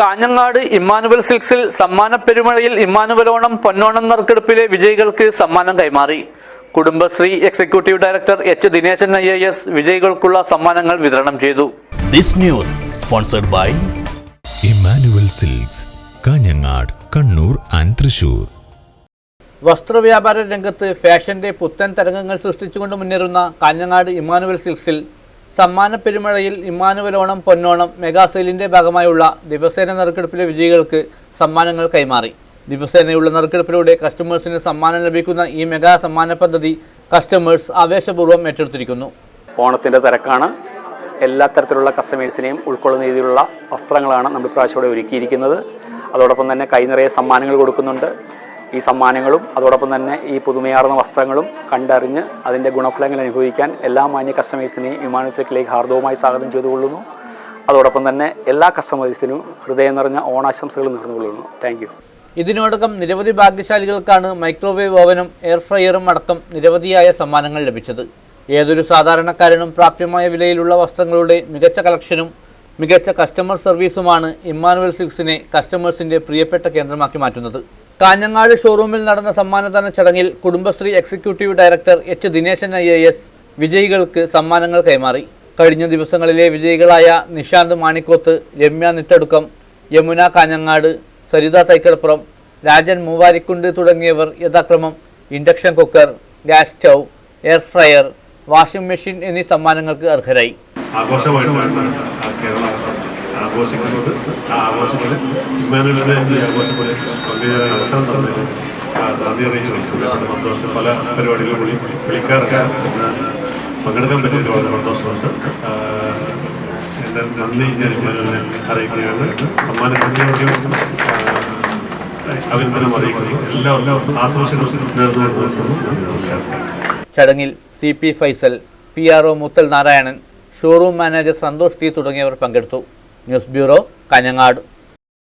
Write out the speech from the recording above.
Kanhangad Emmanuel സിൽക്സിൽ സമ്മാന പെരുമഴയിൽ ഇമ്മാനുവലോണം പൊന്നോണം നറുക്കെടുപ്പിലെ വിജയികൾക്ക് സമ്മാനം കൈമാറി. Kudumbashree executive director H Dineshan I A S വിജയികൾക്കുള്ള സമ്മാനങ്ങൾ വിതരണം ചെയ്തു. This news sponsored by Immanuel Silks Kanhangad Kannur and Thrissur. വസ്ത്രവ്യാപാര രംഗത്ത് ഫാഷന്റെ പുത്തൻ തരംഗങ്ങൾ സൃഷ്ടിച്ചുകൊണ്ട് മുന്നേറുന്ന കാഞ്ഞങ്ങാട് ഇമ്മാനുവൽ സിൽക്സിൽ സമ്മാന പെരുമഴയിൽ ഇമ്മാനുവലോണം പൊന്നോണം മെഗാ സെയിലിന്റെ ഭാഗമായുള്ള ദിവസേന നറുക്കെടുപ്പിലെ വിജയികൾക്ക് സമ്മാനങ്ങൾ കൈമാറി. ദിവസേനയുള്ള നറുക്കെടുപ്പിലൂടെ കസ്റ്റമേഴ്സിന് സമ്മാനം ലഭിക്കുന്ന ഈ മെഗാ സമ്മാന പദ്ധതി കസ്റ്റമേഴ്സ് ആവേശപൂർവം ഏറ്റെടുത്തിരിക്കുന്നു. ഓണത്തിന്റെ തിരക്കാണ്. എല്ലാ തരത്തിലുള്ള കസ്റ്റമേഴ്സിനെയും ഉൾക്കൊള്ളുന്ന രീതിയിലുള്ള വസ്ത്രങ്ങളാണ് നമ്മൾ പ്രാവശ്യം ഇവിടെ ഒരുക്കിയിരിക്കുന്നത്. അതോടൊപ്പം തന്നെ കൈ നിറയെ സമ്മാനങ്ങൾ കൊടുക്കുന്നുണ്ട്. ഈ സമ്മാനങ്ങളും അതോടൊപ്പം തന്നെ ഈ പുതുമയാർന്ന വസ്ത്രങ്ങളും കണ്ടറിഞ്ഞ് അതിന്റെ ഗുണഫലങ്ങൾ അനുഭവിക്കാൻ എല്ലാ മാന്യ കസ്റ്റമേഴ്സിനെയും വിമാനത്തിലേക്ക് ഹാർദവുമായി സ്വാഗതം ചെയ്തുകൊള്ളുന്നു. അതോടൊപ്പം തന്നെ എല്ലാ കസ്റ്റമേഴ്സിനും ഹൃദയം നിറഞ്ഞ ഓണാശംസകൾ നേർന്നുകൊള്ളുന്നു. Thank you. ഇതിനോടകം നിരവധി ഭാഗ്യശാലികൾക്കാണ് മൈക്രോവേവ് ഓവനും എയർ ഫ്രയറും അടക്കം നിരവധിയായ സമ്മാനങ്ങൾ ലഭിച്ചത്. ഏതൊരു സാധാരണക്കാരനും പ്രാപ്യമായ വിലയിലുള്ള വസ്ത്രങ്ങളുടെ മികച്ച കളക്ഷനും മികച്ച കസ്റ്റമർ സർവീസുമാണ് ഇമ്മാനുവൽ സിൽക്സിനെ കസ്റ്റമേഴ്സിന്റെ പ്രിയപ്പെട്ട കേന്ദ്രമാക്കി മാറ്റുന്നത്. കാഞ്ഞങ്ങാട് ഷോറൂമിൽ നടന്ന സമ്മാനദാന ചടങ്ങിൽ Kudumbashree executive director H Dineshan I S വിജയികൾക്ക് സമ്മാനങ്ങൾ കൈമാറി. കഴിഞ്ഞ ദിവസങ്ങളിലെ വിജയികളായ നിഷാന്ത് മാണിക്കോത്ത് രമ്യ നിട്ടടുക്കം യമുന കാഞ്ഞങ്ങാട് സരിത തൈക്കടപ്പുറം രാജൻ മൂവാരിക്കുണ്ട് തുടങ്ങിയവർ യഥാക്രമം induction cooker gas stove air fryer washing machine എന്നീ സമ്മാനങ്ങൾക്ക് അർഹരായി. ആഘോഷമായിട്ടാണ് ആ കേരളം ആഘോഷിക്കുന്നത് ആ ആഘോഷങ്ങളിൽ ഇമ്മാനുവലിനെ ഈ ആഘോഷങ്ങളിൽ പങ്കുചേരാൻ അവസരം തന്നതിന് നന്ദി അറിയിച്ചു ഒരുപാട് സന്തോഷം. പല പരിപാടികളും കൂടി വിളിക്കാർക്ക് പങ്കെടുക്കാൻ പറ്റിയിട്ട് വളരെ സന്തോഷമുണ്ട്. എന്റെ നന്ദി ഞാൻ ഇമ്മാനുവലിനെ അറിയിക്കുകയാണ്. സമ്മാനം കിട്ടിയവർക്കും അഭിനന്ദനം അറിയിക്കുന്നു. എല്ലാവർക്കും ആശംസകൾ നേർന്നു ചടങ്ങിൽ C P Faisal P R O Muthal Narayanan showroom manager Santhosh T തുടങ്ങിയവർ പങ്കെടുത്തു. News bureau Kanhangad.